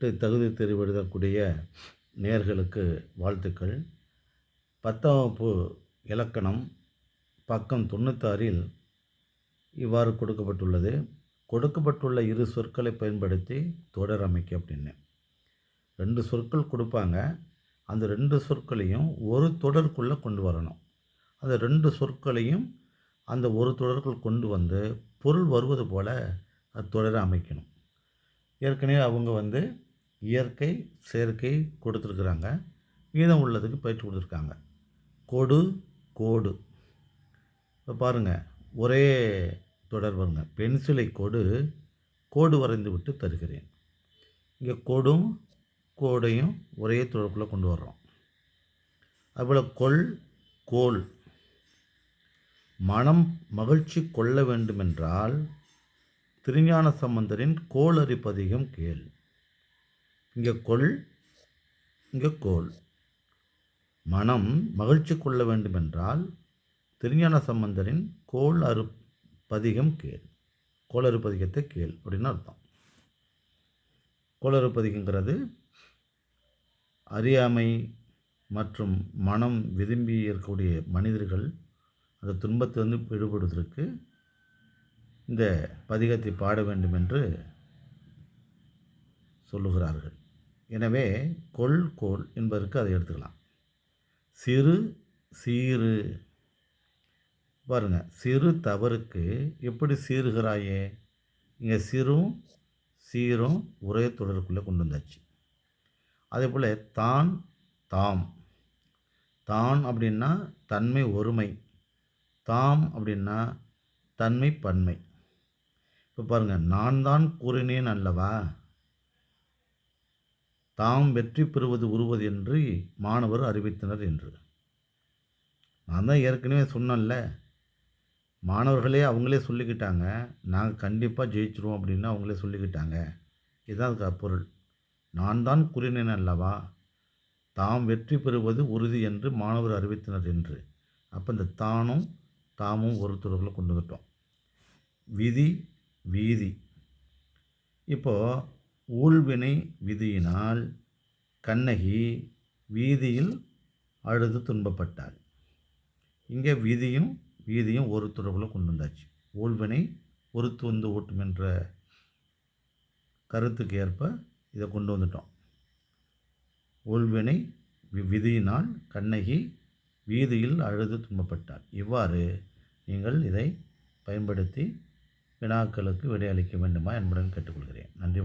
தகுதி தெரிவு எழுதக்கூடிய நேர்களுக்கு வாழ்த்துக்கள். பத்தாம் வகுப்பு இலக்கணம் பக்கம் தொண்ணூத்தாறில் இவ்வாறு கொடுக்கப்பட்டுள்ளது. கொடுக்கப்பட்டுள்ள இரு சொற்களை பயன்படுத்தி தொடர் அமைக்க அப்படின்னு. ரெண்டு சொற்கள் கொடுப்பாங்க. அந்த ரெண்டு சொற்களையும் ஒரு தொடருக்குள்ளே கொண்டு வரணும். அந்த ரெண்டு சொற்களையும் அந்த ஒரு தொடருக்குள் கொண்டு வந்து பொருள் வருவது போல் அது தொடரை அமைக்கணும். ஏற்கனவே அவங்க வந்து இயற்கை செயற்கை கொடுத்துருக்குறாங்க. மீதம் உள்ளதுக்கு பயிற்சி கொடுத்துருக்காங்க. கொடு கோடு. இப்போ பாருங்கள் ஒரே தொடர் வருங்க. பென்சிலை கொடு கோடு வரைந்து விட்டு தருகிறேன். இங்கே கொடும் கோடையும் ஒரே தொடர்புக்குள்ளே கொண்டு வர்றோம். அதுபோல் கொள் கோல் மனம் மகிழ்ச்சி கொள்ள வேண்டுமென்றால் திருஞான சம்பந்தரின் கோளறி பதிகம் கேள். இங்கே கொள் இங்கே கோல் மனம் மகிழ்ச்சி கொள்ள வேண்டுமென்றால் திருஞான சம்பந்தரின் கோள் அறு பதிகம் கேள் கோளறு பதிகத்தை கேள் அப்படின்னு அர்த்தம். கோளறு பதிகங்கிறது அறியாமை மற்றும் மனம் விரும்பி இருக்கக்கூடிய மனிதர்கள் அந்த துன்பத்திலிருந்து விடுபடுவதற்கு இந்த பதிகத்தை பாட வேண்டும் என்று சொல்லுகிறார்கள். எனவே கொள் கோல் என்பதற்கு அதை எடுத்துக்கலாம். சிறு சீறு. பாருங்க சிறு தவறுக்கு எப்படி சீருகிறாயே இங்கே சிறும் சீரும் ஒரே தொடருக்குள்ளே கொண்டு வந்தாச்சு. அதே போல் தான் தாம். தான் அப்படின்னா தன்மை ஒருமை. தாம் அப்படின்னா தன்மை பன்மை. இப்போ பாருங்கள் நான் தான் கூறினேன் அல்லவா? தாம் வெற்றி பெறுவது உருவது என்று மாணவர் அறிவித்தனர் என்று. நான் தான் ஏற்கனவே சொன்னேன்ல மாணவர்களே அவங்களே சொல்லிக்கிட்டாங்க நாங்கள் கண்டிப்பாக ஜெயிச்சிருவோம் அப்படின்னு அவங்களே சொல்லிக்கிட்டாங்க. இதுதான் அதுக்கு பொருள் நான் தான் கூறினேன் அல்லவா தாம் வெற்றி பெறுவது உறுதி என்று மாணவர் அறிவித்தனர் என்று. அப்போ இந்த தானும் தாமும் ஒரு கொண்டு வந்துட்டோம். விதி வீதி. இப்போது ஊழ்வினை விதியினால் கண்ணகி வீதியில் அழுது துன்பப்பட்டாள். இங்கே விதியும் வீதியும் ஒரு தொடர்பில் கொண்டு வந்தாச்சு ஊழ்வினை ஒருத்து வந்து ஓட்டும் என்ற கருத்துக்கு ஏற்ப இதை கொண்டு வந்துட்டோம். ஊழ்வினை விதியினால் கண்ணகி வீதியில் அழுது துன்பப்பட்டாள். இவ்வாறு நீங்கள் இதை பயன்படுத்தி வினாக்களுக்கு விடையளிக்க வேண்டுமா என்பதுடன் கேட்டுக்கொள்கிறேன். நன்றி